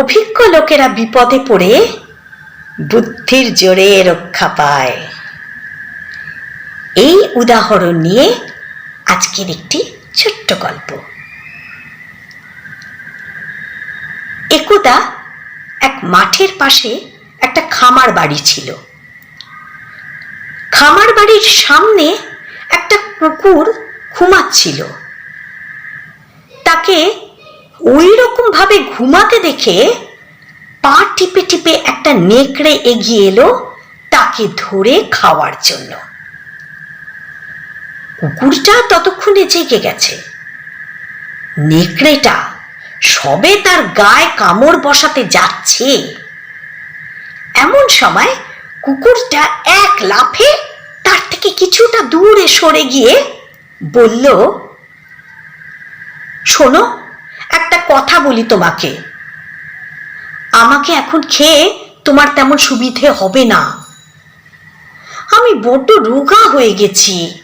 অভিজ্ঞ লোকেরা বিপদে পড়ে বুদ্ধির জোরে রক্ষা পায়। এই উদাহরণ নিয়ে আজকের একটি ছোট্ট গল্প। একদা এক মাঠের পাশে একটা খামার বাড়ি ছিল। খামার বাড়ির সামনে একটা কুকুর ঘুমাচ্ছিল। তাকে ওই রকম ভাবে ঘুমাতে দেখে পা টিপে টিপে একটা নেকড়ে এগিয়ে এলো তাকে ধরে খাওয়ার জন্য। কুকুরটা ততক্ষণে জেগে গেছে। নেকড়েটা সবে তার গায়ে কামড় বসাতে যাচ্ছে। এমন সময় কুকুরটা এক লাফে তার থেকে কিছুটা দূরে সরে গিয়ে বলল, শোনো কথা বলি তোমাকে। আমাকে এখন খেয়ে তোমার তেমন সুবিধে হবে না। আমি বড্ড রোগা হয়ে গেছি।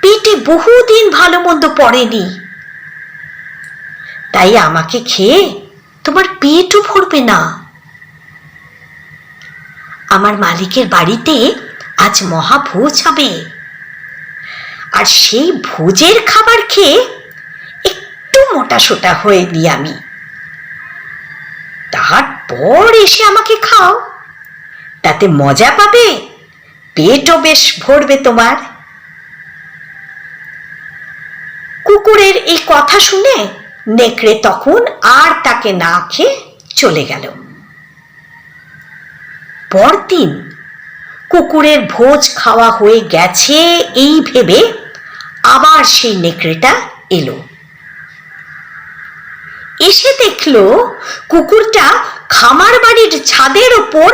পেটে বহুদিন ভালো মন্দ পড়েনি। তাই আমাকে খেয়ে তোমার পেটও ভরবে না। আমার মালিকের বাড়িতে আজ মহাভোজ হবে। আর সেই ভোজের খাবার খেয়ে মোটা সোটা হয়নি আমি। তারপর এসে আমাকে খাও। তাতে মজা পাবে? পেটও বেশ ভরবে তোমার। কুকুরের এই কথা শুনে নেকড়ে তখন আর তাকে না খেয়ে চলে গেল। পরদিন কুকুরের ভোজ খাওয়া হয়ে গেছে এই ভেবে আবার সেই নেকড়েটা এলো। এসে দেখল কুকুরটা খামার বাড়ির ছাদের ওপর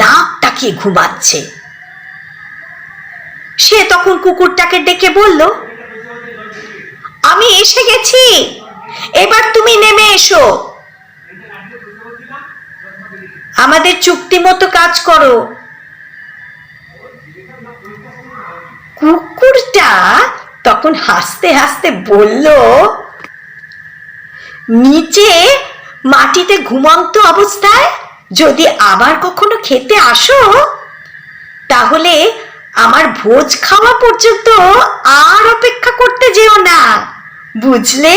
নাক টাকিয়ে ঘুমাচ্ছে। সে তখন কুকুরটাকে ডেকে বলল, আমি এসে গেছি, এবার তুমি নেমে এসো। আমাদের চুক্তি মতো কাজ করো। কুকুরটা তখন হাসতে হাসতে বলল নিচে মাটিতে ঘুমন্ত অবস্থায় যদি আবার কখনো খেতে আসো, তাহলে আমার ভোজ খাওয়া পর্যন্ত আর অপেক্ষা করতে যেও না। বুঝলে?